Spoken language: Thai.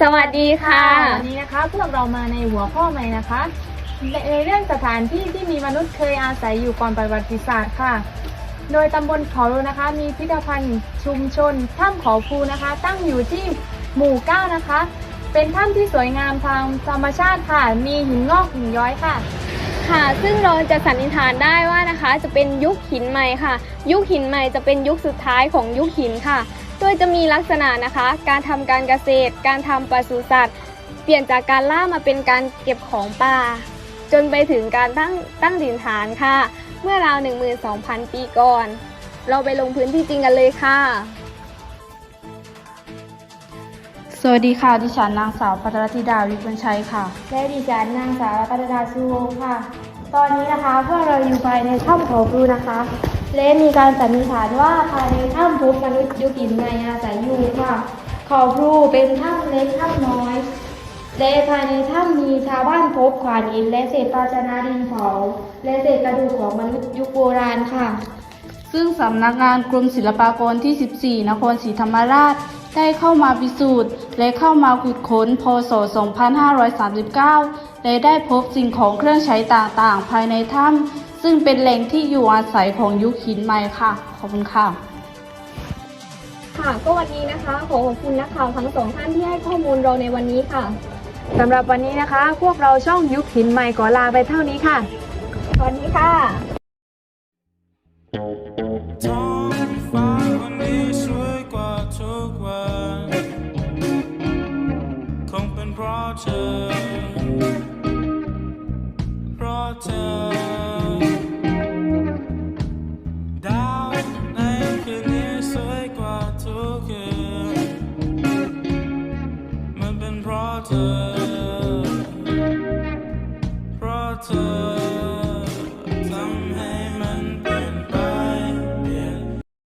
สวัสดีค่ะ วันนี้นะคะพวกเรามาในหัวข้อใหม่นะคะในในเรื่องสถานที่ที่มีมนุษย์เคยอาศัยอยู่ก่อนประวัติศาสตร์ค่ะ โดยตำบลเขารูนะคะ มีพิพิธภัณฑ์ชุมชนถ้ำเขาภูนะคะ ตั้งอยู่ที่หมู่เก้านะคะ เป็นถ้ำที่สวยงามทางธรรมชาติค่ะ มีหินงอกหินย้อยค่ะ ค่ะ ซึ่งเราจะสันนิษฐานได้ว่านะคะ จะเป็นยุคหินใหม่ค่ะ ยุคหินใหม่จะเป็นยุคสุดท้ายของยุคหินค่ะ โดยจะมีลักษณะนะคะ การทำการเกษตร การทำปศุสัตว์ เปลี่ยนจากการล่ามาเป็นการเก็บของป่า จนไปถึงการตั้งตั้งถิ่นฐานค่ะ เมื่อราว 12,000 ปีก่อน เราไปลงพื้นที่จริงกันเลยค่ะสวัสดีค่ะ ดิฉันนางสาวพัทรธิดาวิพุลชัยค่ะ และดิฉันนางสาวรัตดาชูวงศ์ค่ะ ตอนนี้นะคะพวกเราอยู่ภายในถ้ำเขาพลูนะคะ และมีการสันนิษฐานว่าภายในถ้ำพบมนุษย์ยุคหินใหม่อาศัยอยู่ค่ะเขาพลูเป็นถ้ำเล็กถ้ำน้อย และภายในถ้ำมีชาวบ้านพบขวานหินและเศษภาชนะดินเผาและเศษกระดูกของมนุษย์ยุคโบราณค่ะ ซึ่งสำนักงานกรมศิลปากรที่ 14 นครศรีธรรมราชได้เข้ามาพิสูจน์ และเข้ามาขุดค้นพศ 2539 และได้พบสิ่งของเครื่องใช้ต่างๆ ภายในถ้ำ ซึ่งเป็นแหล่งที่อยู่อาศัยของยุคหินใหม่ค่ะ ขอบคุณค่ะ ค่ะ ก็วันนี้นะคะ ขอขอบคุณนักข่าวทั้งสองท่านที่ให้ข้อมูลเราในวันนี้ค่ะ สำหรับวันนี้นะคะ พวกเราช่องยุคหินใหม่ขอลาไปเท่านี้ค่ะ สวัสดีค่ะ ท้องฟ้าวันนี้สวยกว่าทุกวัน คงเป็นเพราะเธอ